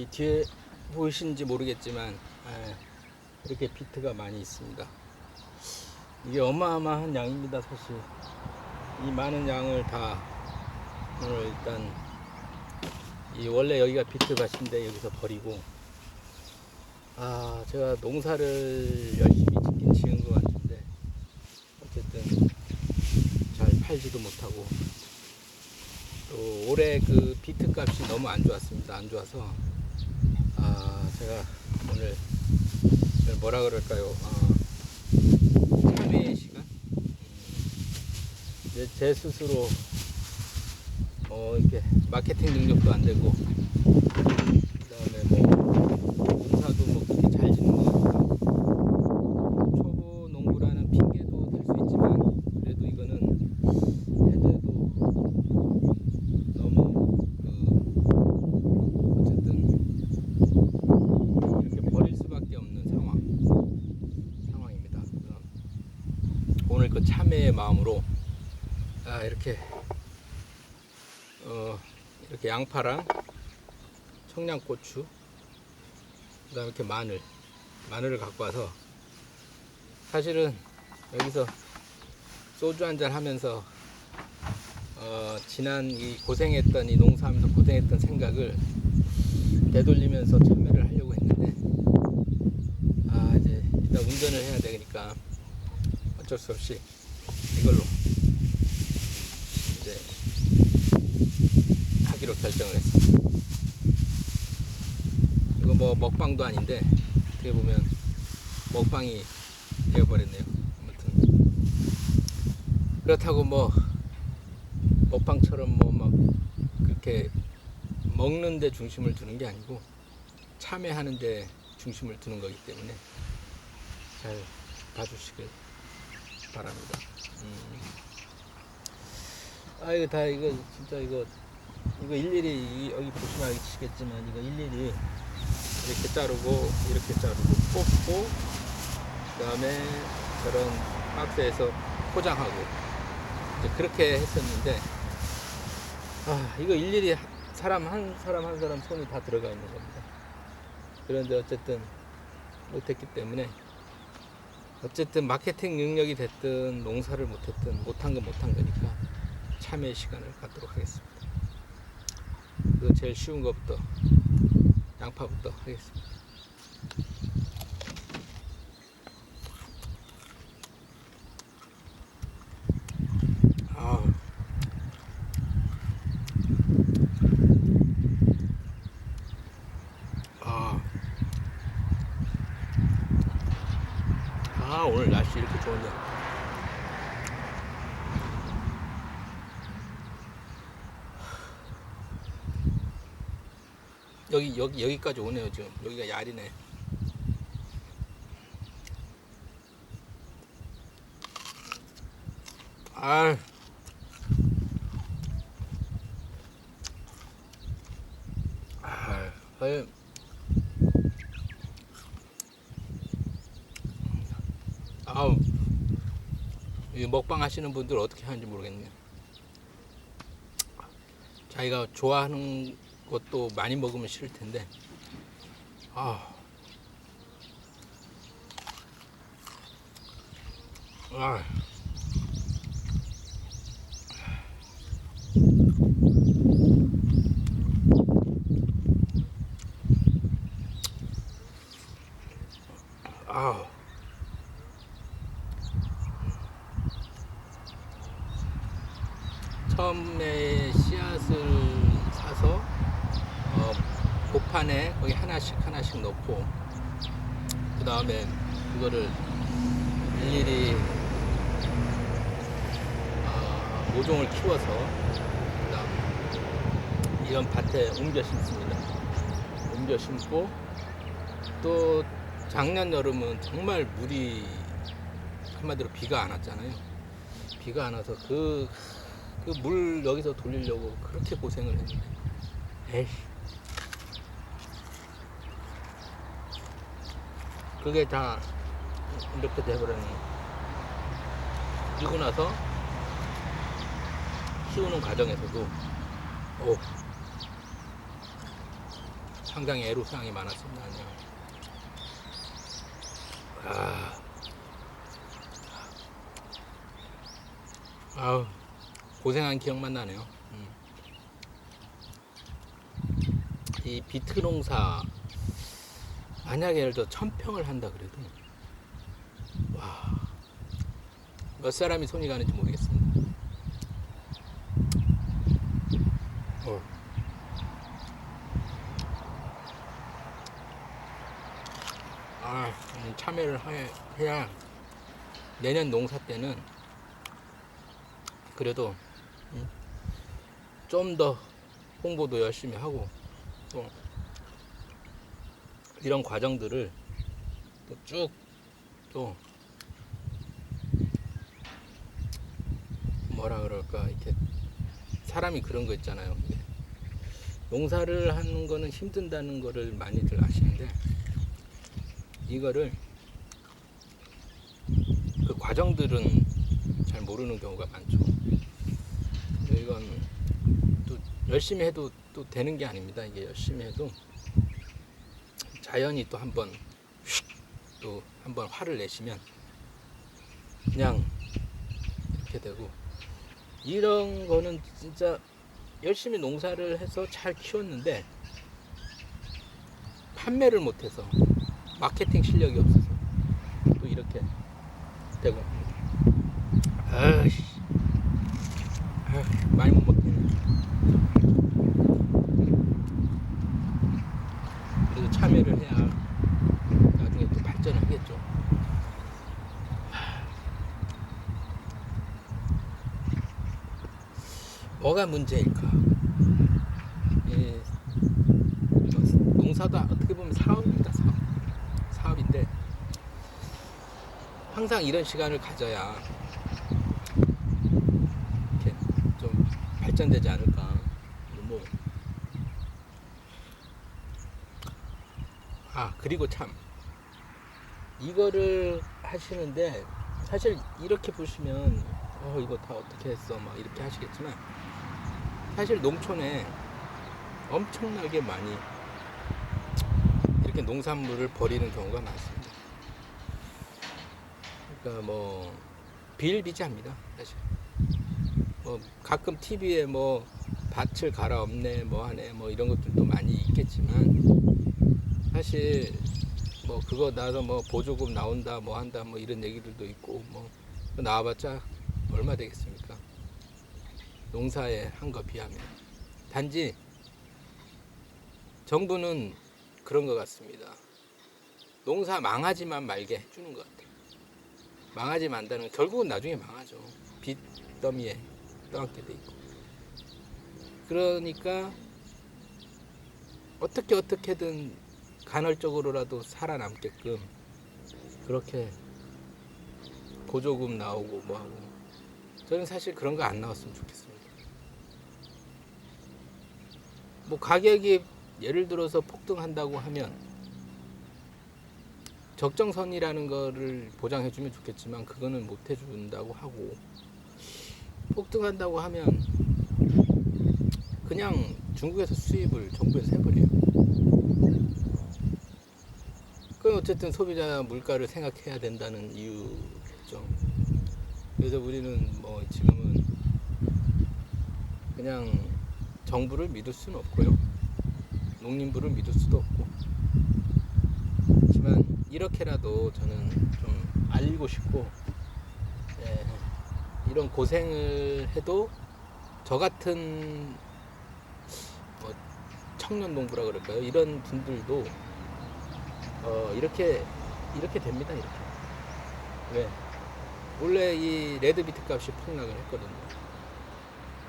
이 뒤에 보이시는지 모르겠지만 예, 이렇게 비트가 많이 있습니다. 이게 어마어마한 양입니다, 사실. 이 많은 양을 다 오늘 일단 이 원래 여기가 비트 밭인데 여기서 버리고 아 제가 농사를 열심히 짓긴 지은 것 같은데 어쨌든 잘 팔지도 못하고 또 올해 그 비트 값이 너무 안 좋았습니다. 안 좋아서 아 제가 오늘 뭐라 그럴까요? 아, 참회의 시간? 음, 이제 제 스스로 어 이렇게 마케팅 능력도 안 되고 그다음에 뭐 농사도 뭐 그렇게 잘 짓는 것 같고 초보 농부라는 핑계도 될 수 있지만 그래도 이거는 해도 너무 그 어쨌든 이렇게 버릴 수밖에 없는 상황 상황입니다. 그래서 오늘 그 참회의 마음으로 아 이렇게 어 이렇게 양파랑 청양고추 그 다음에 이렇게 마늘 마늘을 갖고 와서 사실은 여기서 소주 한잔 하면서 어, 지난 이 고생했던 이 농사하면서 고생했던 생각을 되돌리면서 참여를 하려고 했는데 아 이제 일단 운전을 해야 되니까 어쩔 수 없이 이걸로 이제 하기로 결정을 했습니다. 이거 뭐 먹방도 아닌데 어떻게 보면 먹방이 되어버렸네요. 아무튼 그렇다고 뭐 먹방처럼 뭐 막 그렇게 먹는데 중심을 두는 게 아니고 참여하는데 중심을 두는 거기 때문에 잘 봐주시길 바랍니다. 음. 아 이거 다 이거 진짜 이거 이거 일일이 이- 여기 보시면 아시겠지만 이거 일일이 이렇게 자르고 이렇게 자르고 뽑고 그 다음에 저런 박스에서 포장하고 그렇게 했었는데 아 이거 일일이 하- 사람 한 사람 한 사람 손이 다 들어가 있는 겁니다. 그런데 어쨌든 못했기 때문에 어쨌든 마케팅 능력이 됐든 농사를 못했든 못한 건 못한 거니까 참여 시간을 갖도록 하겠습니다. 그 제일 쉬운 것부터 양파부터 하겠습니다. 아, 아, 아 오늘 날씨 이렇게 좋은데. 여기 여기 여기까지 오네요 지금 여기가 야리네. 아. 아우. 이 먹방 하시는 분들 어떻게 하는지 모르겠네요. 자기가 좋아하는 것도 많이 먹으면 싫을 텐데. 아. 아. 아우. 처음에 씨앗을 사서 어, 고 판에 거기 하나씩 하나씩 넣고 그 다음에 그거를 일일이 어, 모종을 키워서 그다음 이런 밭에 옮겨 심습니다. 옮겨 심고 또 작년 여름은 정말 물이 한마디로 비가 안 왔잖아요. 비가 안 와서 그 그 물 여기서 돌리려고 그렇게 고생을 했는데 에이 그게 다 이렇게 돼버렸네 그리고 나서 키우는 과정에서도 오 상당히 애로사항이 많았습니다. 아, 아우 고생한 기억만 나네요. 음. 이 비트 농사 만약에 예를 들어 천 평을 한다 그래도 와 몇 사람이 손이 가는지 모르겠습니다. 어. 아, 음, 참여를 해- 해야 내년 농사 때는 그래도 좀 더 홍보도 열심히 하고 또 이런 과정들을 또쭉또 뭐라 그럴까 이렇게 사람이 그런 거 있잖아요. 농사를 하는 거는 힘든다는 거를 많이들 아시는데 이거를 그 과정들은 잘 모르는 경우가 많죠. 이건 또 열심히 해도 또 되는 게 아닙니다. 이게 열심히 해도 자연이 또 한번 또 한번 화를 내시면 그냥 이렇게 되고 이런 거는 진짜 열심히 농사를 해서 잘 키웠는데 판매를 못해서 마케팅 실력이 없어서 또 이렇게 되고. 아휴, 많이 못 먹겠네 그래도 참여를 해야 나중에 또 발전을 하겠죠 뭐가 문제일까? 이 농사도 어떻게 보면 사업입니다 사업. 사업인데 항상 이런 시간을 가져야 이렇게 좀 발전되지 않을까. 뭐. 아 그리고 참 이거를 하시는데 사실 이렇게 보시면 어 이거 다 어떻게 했어? 막 이렇게 하시겠지만 사실 농촌에 엄청나게 많이 이렇게 농산물을 버리는 경우가 많습니다. 그러니까 뭐 비일비재합니다 사실. 뭐 가끔 TV에 뭐 밭을 갈아엎네 뭐 하네 뭐 이런 것들도 많이 있겠지만 사실 뭐 그거 나서 뭐 보조금 나온다 뭐 한다 뭐 이런 얘기들도 있고 뭐 나와봤자 얼마 되겠습니까? 농사에 한 거 비하면 단지 정부는 그런 것 같습니다. 농사 망하지만 말게 해주는 것 같아요. 망하지 만다는 건 결국은 나중에 망하죠. 빚 더미에 떠안게 돼 있고. 그러니까 어떻게 어떻게든 간헐적으로라도 살아남게끔 그렇게 보조금 나오고 뭐하고 저는 사실 그런 거 안 나왔으면 좋겠습니다. 뭐 가격이 예를 들어서 폭등한다고 하면 적정선이라는 거를 보장해 주면 좋겠지만 그거는 못 해 준다고 하고 폭등한다고 하면 그냥 중국에서 수입을 정부에서 해버려요. 그럼 어쨌든 소비자 물가를 생각해야 된다는 이유겠죠. 그래서 우리는 뭐 지금은 그냥 정부를 믿을 수는 없고요. 농림부를 믿을 수도 없고. 하지만 이렇게라도 저는 좀 알리고 싶고, 예, 이런 고생을 해도 저 같은 뭐 청년 농부라 그럴까요? 이런 분들도 어, 이렇게 이렇게 됩니다. 이렇게 왜? 원래 이 레드비트 값이 폭락을 했거든요.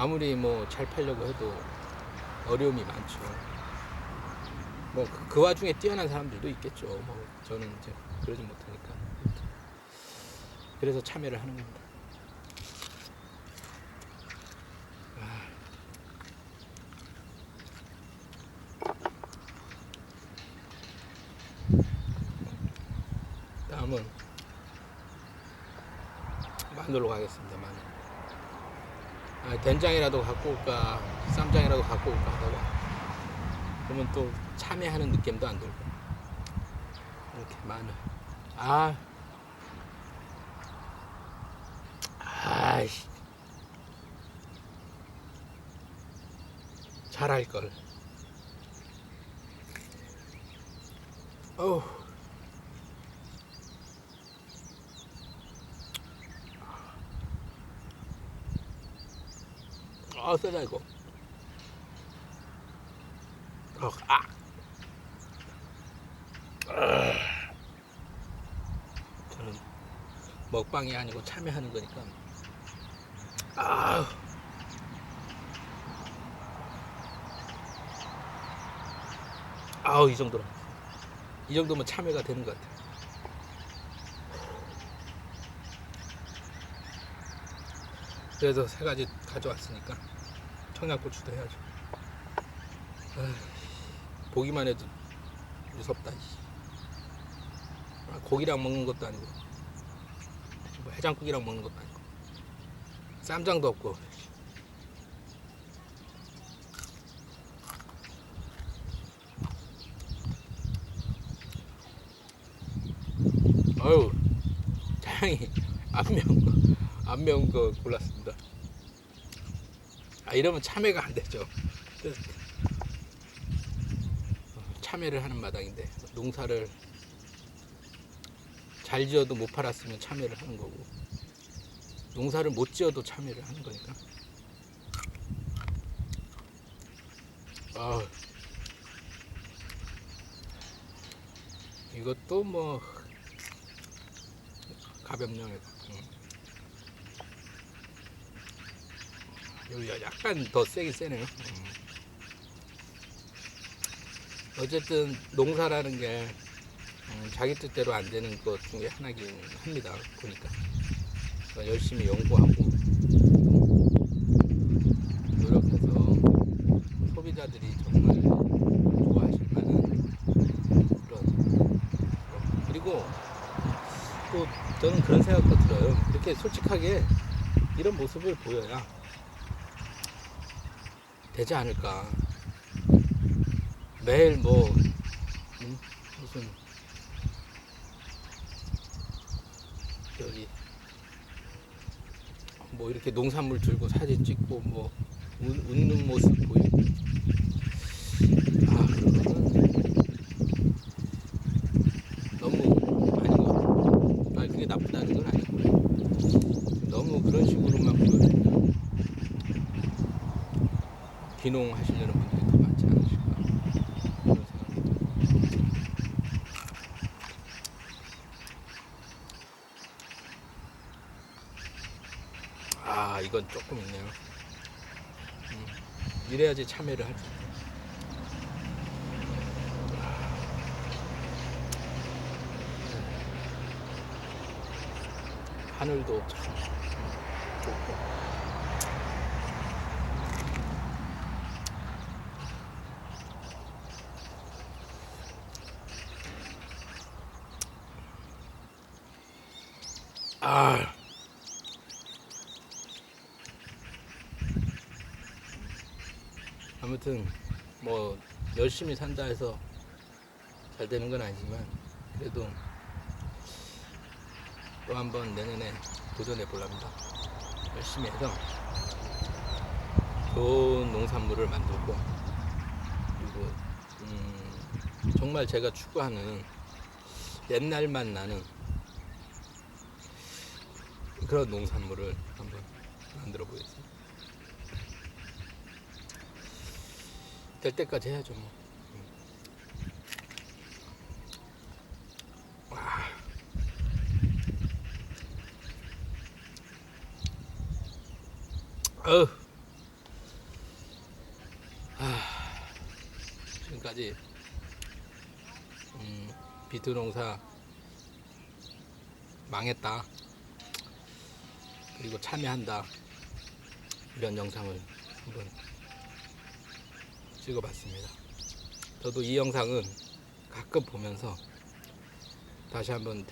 아무리 뭐 잘 팔려고 해도 어려움이 많죠. 뭐그 와중에 뛰어난 사람들도 있겠죠. 뭐 저는 이제 그러지 못하니까. 그래서 참여를 하는 겁니다. 아. 다음은 마늘로 가겠습니다. 아, 된장이라도 갖고 올까, 쌈장이라도 갖고 올까? 하다가 그러면 또 참외하는 느낌도 안 들고. 이렇게 마늘. 아. 아이씨. 잘할 걸. 어우 아 세다 이거. 어, 아. 아. 저는 먹방이 아니고 참여하는 거니까. 아. 아우 이 정도로. 이 정도면 참여가 되는 것 같아요. 그래서 세 가지 가져왔으니까 청양고추도 해야죠 보기만 해도 무섭다. 아, 고기랑 먹는 것도 아니고. 뭐 해장국이랑 먹는 것도 아니고. 쌈장도 없고. 어유 다행히 안 매운 거안 매운 거 골랐습니다 아 이러면 참외가 안 되죠. 참외를 하는 마당인데 농사를 잘 지어도 못 팔았으면 참외를 하는 거고 농사를 못 지어도 참외를 하는 거니까. 아 이것도 뭐 가볍냐해서 약간 더 세긴 세네요 음. 어쨌든 농사라는 게 음, 자기 뜻대로 안 되는 것 중에 하나긴 합니다. 보니까 열심히 연구하고 노력해서 소비자들이 정말 좋아하실 만한 그런 그리고 또 저는 그런 생각도 들어요. 이렇게 솔직하게 이런 모습을 보여야 되지 않을까. 매일 뭐 음, 무슨 여기 뭐 이렇게 농산물 들고 사진 찍고 뭐 웃, 웃는 모습 보이고 아 그거는 너무 아닌 것 같아요. 아 그게 나쁘다는 건 아니고 너무 그런 식으로만 보여주면 귀농하시려는 분들이 더 많지 않으실까 그런 생각이 듭니다. 아 이건 조금 있네요. 음, 이래야지 참여를 할 수 있다 하늘도 참 좋고 아 아무튼 뭐 열심히 산다 해서 잘 되는 건 아니지만 그래도 또 한 번 내년에 도전해 보랍니다. 열심히 해서 좋은 농산물을 만들고 그리고 음, 정말 제가 추구하는 옛날만 나는 그런 농산물을 한번 만들어 보겠습니다. 될 때까지 해야죠 뭐. 어우. 아, 지금까지 음, 비트 농사 망했다. 그리고 참여한다. 이런 영상을 한번 찍어봤습니다. 저도 이 영상은 가끔 보면서 다시 한번